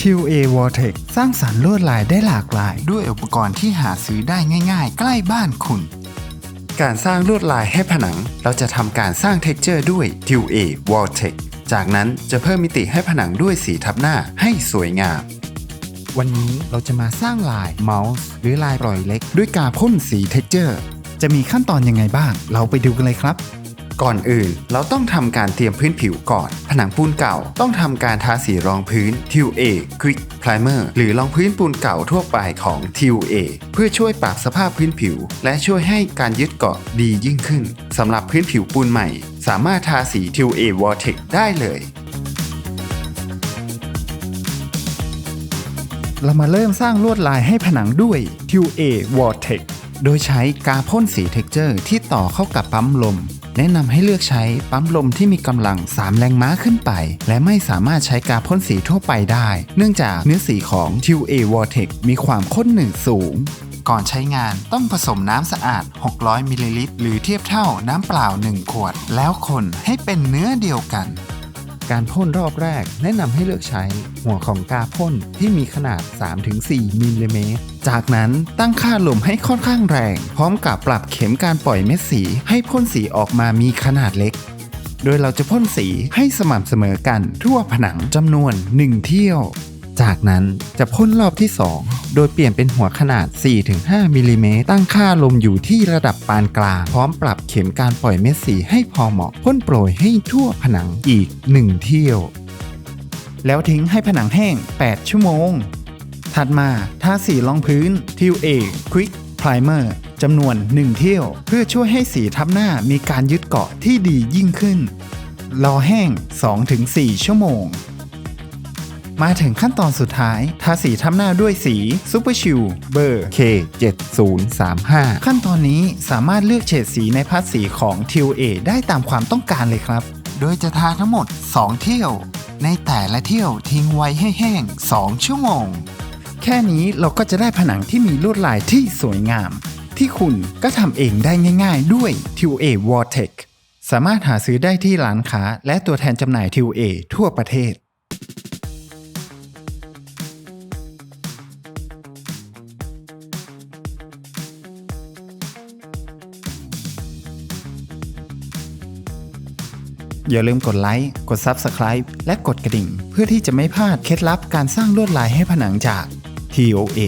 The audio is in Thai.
TOA Vortex สร้างสรรค์ลวดลายได้หลากหลาย ด้วยอุปกรณ์ที่หาซื้อได้ง่าย ๆ ใกล้บ้านคุณ การสร้างลวดลายให้ผนัง เราจะทำการสร้าง texture ด้วย TOA Vortex จากนั้นจะเพิ่มมิติให้ผนังด้วยสีทับหน้าให้สวยงาม วันนี้เราจะมาสร้างลายเมาส์หรือลายปล่อยเล็ก ด้วยกาพ่นสี texture จะมีขั้นตอนยังไงบ้าง เราไปดูกันเลยครับ ก่อนอื่น เราต้องทำการเตรียมพื้นผิวก่อน ผนังปูนเก่าต้องทำการทาสีรองพื้น TUA Quick Primer หรือรองพื้นปูนเก่าทั่วไปของ TUA เพื่อช่วยปรับสภาพพื้นผิว และช่วยให้การยึดเกาะดียิ่งขึ้นสำหรับพื้นผิวปูนใหม่ สามารถทาสี TUA Vortex ได้เลยเรามาเริ่มสร้างลวดลายให้ผนังด้วย TUA Vortex โดยใช้กาพ่นสี Texture ที่ต่อเข้ากับปั๊มลม แนะนำให้เลือกใช้ปั๊มลมที่มีกำลัง 3 แรงม้าขึ้นไป และไม่สามารถใช้กาพ่นสีทั่วไปได้ เนื่องจากเนื้อสีของ TUA Vortex มีความข้นหนืดสูง ก่อนใช้งานต้องผสมน้ำสะอาด 600มิลลิลิตรหรือเทียบเท่าน้ำเปล่า 1 ขวด แล้วคนให้เป็นเนื้อเดียวกัน การพ่นรอบแรก แนะนำให้เลือกใช้หัวของกาพ่นที่มีขนาด 3-4มิลลิเมตร จากนั้นตั้งค่าลมให้ค่อนข้างแรง พร้อมกับปรับเข็มการปล่อยเม็ดสี ให้พ่นสีออกมามีขนาดเล็ก โดยเราจะพ่นสีให้สม่ำเสมอกันทั่วผนังจำนวน 1 เที่ยว จากนั้นจะพ่นรอบที่ 2 โดยเปลี่ยนเป็นหัวขนาด 4-5มิลลิเมตรตั้งค่าลมอยู่ที่ระดับปานกลาง พร้อมปรับเข็มการปล่อยเม็ดสีให้พอเหมาะพ่นโปรยให้ทั่วผนังอีก 1 เที่ยว แล้วทิ้งให้ผนังแห้ง 8 ชั่วโมง ถัดมาทาสีรองพื้น TUA Quick Primer จำนวน 1 เที่ยว เพื่อช่วยให้สีทับหน้ามีการยึดเกาะที่ดียิ่งขึ้น รอแห้ง 2-4 ชั่วโมง มาถึงขั้นตอนสุดท้าย ทาสีทับหน้าด้วยสี Super Chill เบอร์ K7035 ขั้นตอนนี้สามารถเลือกเฉดสีในพัดสีของ TUA ได้ตามความต้องการเลยครับ โดยจะทาทั้งหมด 2 เที่ยว ในแต่ละเที่ยวทิ้งไว้ให้แห้ง 2 ชั่วโมง แค่นี้เราก็จะได้ผนังที่มีลวดลายที่สวยงาม ที่คุณก็ทำเองได้ง่าย ๆ ด้วย TUA Vortex สามารถหาซื้อได้ที่ร้านค้า และตัวแทนจำหน่าย TUA ทั่วประเทศ อย่าลืมกดไลค์ กด Subscribe และกดกระดิ่ง เพื่อที่จะไม่พลาดเคล็ดลับการสร้างลวดลายให้ผนังจาก TOA